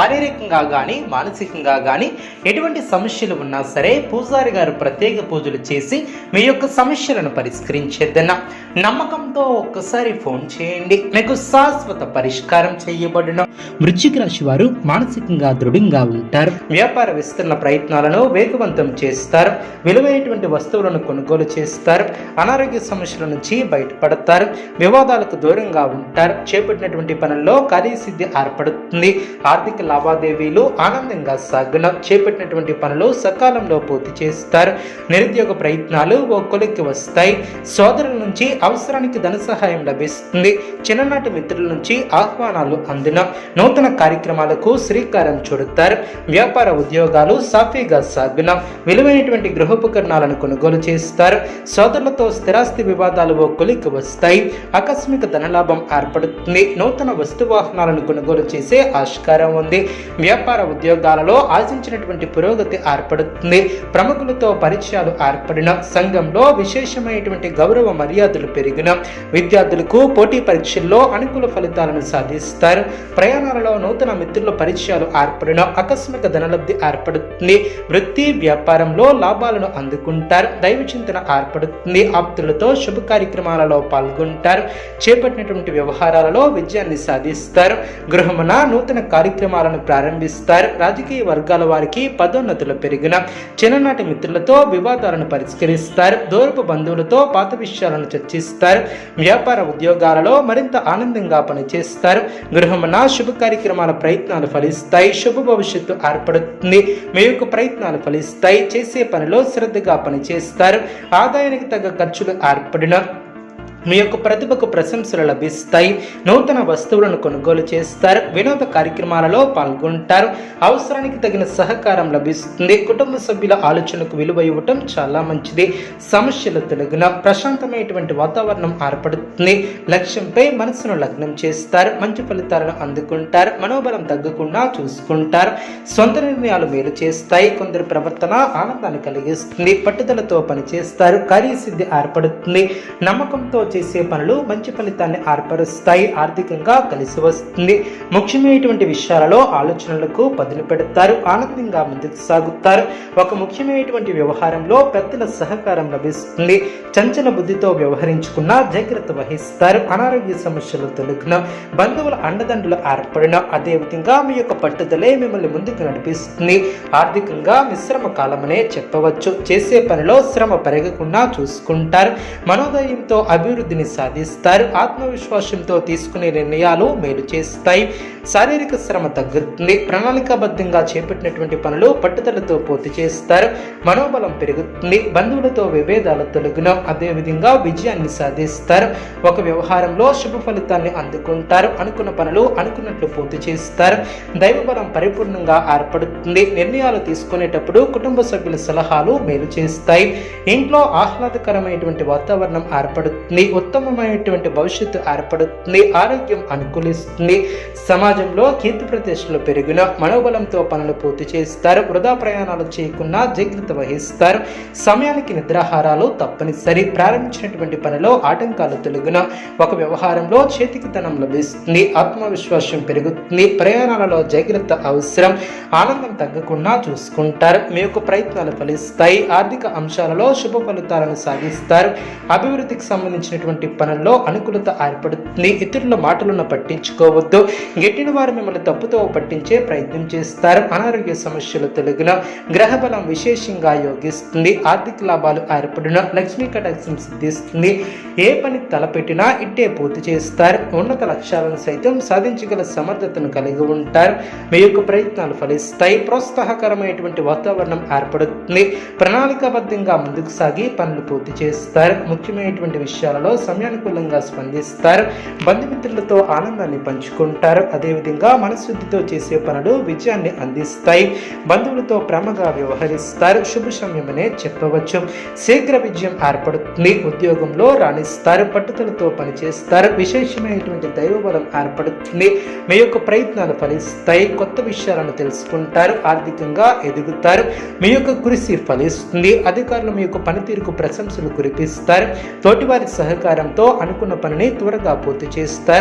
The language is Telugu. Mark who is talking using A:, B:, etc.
A: శారీరకంగా కానీ మానసికంగా కానీ ఎటువంటి సమస్యలు ఉన్నా సరే పూజారి గారు ప్రత్యేక పూజలు చేసి మీ యొక్క సమస్యలను పరిష్కరించేద్దన్న నమ్మకంతో ఒక్కసారి ఫోన్ చేయండి. మీకు శాశ్వత పరిష్కారం చేయబడిన. వృశ్చిక రాశి వారు మానసికంగా దృఢంగా ఉంటారు. వ్యాపార విస్తరణ ప్రయత్నాలను వేగవంతం చేస్తారు. విలువైనటువంటి వస్తువులను కొనుగోలు చేస్తారు. అనారోగ్య సమస్యల నుంచి బయటపడతారు. వివాదాలకు దూరంగా ఉంటారు. చేపట్టినటువంటి పనుల్లో కార్యసిద్ధి ఏర్పడుతుంది. ఆర్థిక లావాదేవీలు ఆనందంగా సాగున చేపట్టినటువంటి పనులు సకాలంలో పూర్తి చేస్తారు. నిరుద్యోగ ప్రయత్నాలు ఓ కొలిక్కి వస్తాయి. సోదరుల నుంచి అవసరానికి ధన సహాయం లభిస్తుంది. చిన్ననాటి మిత్రుల నుంచి ఆహ్వానాలు అందిన నూతన కార్యక్రమాలకు శ్రీకారం చుడతారు. వ్యాపార ఉద్యోగాలు సాఫీగా సాగున విలువైనటువంటి గృహోపకరణాలను కొనుగోలు చేస్తారు. సోదరులతో స్థిరాస్తి వివాదాలు ఓ కొలిక్కి వస్తాయి. ఆకస్మిక ధనలాభం ఏర్పడుతుంది. నూతన వస్తు వాహనాలను కొనుగోలు చేసే ఆస్కారం ఉంది. వ్యాపార ఉద్యోగాలలో ఆశించినటువంటి పురోగతి ఏర్పడుతుంది. ప్రముఖులతో పరిచయాలు ఏర్పడిన సంఘంలో విశేషమైనటువంటి గౌరవ మర్యాదలు పెరిగిన విద్యార్థులకు పోటీ పరీక్షల్లో అనుకూల ఫలితాలను సాధిస్తారు. ప్రయాణాలలో నూతన మిత్రుల పరిచయాలు ఏర్పడిన ఆకస్మిక ధనలబ్ధి ఏర్పడుతుంది. వృత్తి వ్యాపారంలో లాభాలను అందుకుంటారు. దైవ చింతన ఏర్పడుతుంది. ఆప్తులతో శుభ కార్యక్రమాలలో పాల్గొంటారు. చేపట్టినటువంటి వ్యవహారాలలో విజయాన్ని సాధిస్తారు. గృహమున నూతన కార్యక్రమాలను ప్రారంభిస్తారు. రాజకీయ వర్గాల వారికి పదోన్నతులు పెరిగిన చిన్ననాటి మిత్రులతో వివాదాలను పరిష్కరిస్తారు. దూరపు బంధువులతో పాత విషయాలను చర్చిస్తారు. వ్యాపార ఉద్యోగాలలో మరింత ఆనందంగా పనిచేస్తారు. గృహమున శుభ కార్యక్రమాల ప్రయత్నాలు ఫలిస్తాయి. శుభ భవిష్యత్తు ఏర్పడుతుంది. మీ యొక్క ప్రయత్నాలు ఫలిస్తాయి. చేసే పనిలో శ్రద్ధగా పనిచేస్తారు. ఆదాయానికి తగ్గ ఖర్చులు ఏర్పడిన మీ యొక్క ప్రతిభకు ప్రశంసలు లభిస్తాయి. నూతన వస్తువులను కొనుగోలు చేస్తారు. వినోద కార్యక్రమాలలో పాల్గొంటారు. అవసరానికి తగిన సహకారం లభిస్తుంది. కుటుంబ సభ్యుల ఆలోచనకు విలువ ఇవ్వటం చాలా మంచిది. సమస్యలు తొలగిన ప్రశాంతమైనటువంటి వాతావరణం ఏర్పడుతుంది. లక్ష్యంపై మనసును లగ్నం చేస్తారు. మంచి ఫలితాలను అందుకుంటారు. మనోబలం తగ్గకుండా చూసుకుంటారు. సొంత నిర్ణయాలు మేలు చేస్తాయి. కొందరి ప్రవర్తన ఆనందాన్ని కలిగిస్తుంది. పట్టుదలతో పనిచేస్తారు. కార్యసిద్ధి ఏర్పడుతుంది. నమ్మకంతో చేసే పనులు మంచి ఫలితాన్ని ఏర్పరుస్తాయి ఆర్థికంగా కలిసి వస్తుంది. ముఖ్యమైనటువంటి విషయాలలో ఆలోచనలకు పదులు పెడతారు ఆనందంగా ముందుకు సాగుతారు. ఒక ముఖ్యమైనటువంటి వ్యవహారంలో పెద్దల సహకారం లభిస్తుంది. చంచల బుద్ధితో వ్యవహరించుకున్న జాగ్రత్త వహిస్తారు. అనారోగ్య సమస్యలు తొలగిన బంధువుల అండదండలు ఏర్పడిన అదేవిధంగా మీ యొక్క పట్టుదలే మిమ్మల్ని ముందుకు నడిపిస్తుంది. ఆర్థికంగా మిశ్రమ కాలమనే చెప్పవచ్చు. చేసే పనిలో శ్రమ పెరగకుండా చూసుకుంటారు. మనోదయంతో అభివృద్ధిని సాధిస్తారు. ఆత్మవిశ్వాసంతో తీసుకునే నిర్ణయాలు మేలు చేస్తాయి. శారీరక శ్రమ తగ్గుతుంది. ప్రణాళికాబద్ధంగా చేపట్టినటువంటి పనులు పట్టుదలతో పూర్తి చేస్తారు. మనోబలం పెరుగుతుంది. బంధువులతో విభేదాలు తొలగిన అదేవిధంగా విజయాన్ని సాధిస్తారు. ఒక వ్యవహారంలో శుభ ఫలితాన్ని అందుకుంటారు. అనుకున్న పనులు అనుకున్నట్లు పూర్తి చేస్తారు. దైవబలం పరిపూర్ణంగా ఏర్పడుతుంది. నిర్ణయాలు తీసుకునేటప్పుడు కుటుంబ సభ్యుల సలహాలు మేలు చేస్తాయి. ఇంట్లో ఆహ్లాదకరమైనటువంటి వాతావరణం ఏర్పడుతుంది. ఉత్తమమైనటువంటి భవిష్యత్తు ఏర్పడుతుంది ఆరోగ్యం అనుకూలిస్తుంది. సమాజంలో కీర్తి ప్రతిష్టలు పెరిగిన మనోబలంతో పనులు పూర్తి చేస్తారు వృధా ప్రయాణాలు చేయకుండా జాగ్రత్త వహిస్తారు. సమయానికి నిద్రాహారాలు తప్పనిసరి. ప్రారంభించినటువంటి పనిలో ఆటంకాలు తొలగిన ఒక వ్యవహారంలో చేతికి ధనం లభిస్తుంది ఆత్మవిశ్వాసం పెరుగుతుంది ప్రయాణాలలో జాగ్రత్త అవసరం. ఆనందం తగ్గకుండా చూసుకుంటారు మీ యొక్క ప్రయత్నాలు ఫలిస్తాయి ఆర్థిక అంశాలలో శుభ ఫలితాలను సాధిస్తారు. అభివృద్ధికి సంబంధించిన చేసేటువంటి పనుల్లో అనుకూలత ఏర్పడుతుంది. ఇతరుల మాటలను పట్టించుకోవద్దు. గెట్టిన వారు మిమ్మల్ని తప్పుతో పట్టించే ప్రయత్నం చేస్తారు. అనారోగ్య సమస్యలు తొలగిన గ్రహ బలం విశేషంగా యోగిస్తుంది. ఆర్థిక లాభాలు ఏర్పడిన లక్ష్మీ కటాక్షం సిద్ధిస్తుంది. ఏ పని తలపెట్టినా ఇట్టే పూర్తి చేస్తారు. ఉన్నత లక్ష్యాలను సైతం సాధించగల సమర్థతను కలిగి ఉంటారు. మీ యొక్క ప్రయత్నాలు ఫలిస్తాయి. ప్రోత్సాహకరమైనటువంటి వాతావరణం ఏర్పడుతుంది. ప్రణాళికాబద్ధంగా ముందుకు సాగి పనులు పూర్తి చేస్తారు. ముఖ్యమైనటువంటి విషయాలలో విషయాల్లో సమయానుకూలంగా స్పందిస్తారు. బంధుమిత్రులతో ఆనందాన్ని పంచుకుంటారు. అదేవిధంగా మనశుద్ధితో చేసే పనులు విజయాన్ని అందిస్తాయి. బంధువులతో ప్రేమగా వ్యవహరిస్తారు. శుభ సమయమనే చెప్పవచ్చు. శీఘ్ర విజయం ఏర్పడుతుంది. ఉద్యోగంలో రాణిస్తారు. పట్టుదలతో పనిచేస్తారు. విశేషమైనటువంటి దైవబలం ఏర్పడుతుంది. మీ యొక్క ప్రయత్నాలు ఫలిస్తాయి. కొత్త విషయాలను తెలుసుకుంటారు. ఆర్థికంగా ఎదుగుతారు. మీ యొక్క కృషి ఫలిస్తుంది. అధికారులు మీ యొక్క పనితీరుకు ప్రశంసలు కురిపిస్తారు. తోటివారి సహకారంతో అనుకున్న పనిని త్వరగా పూర్తి చేస్తారు.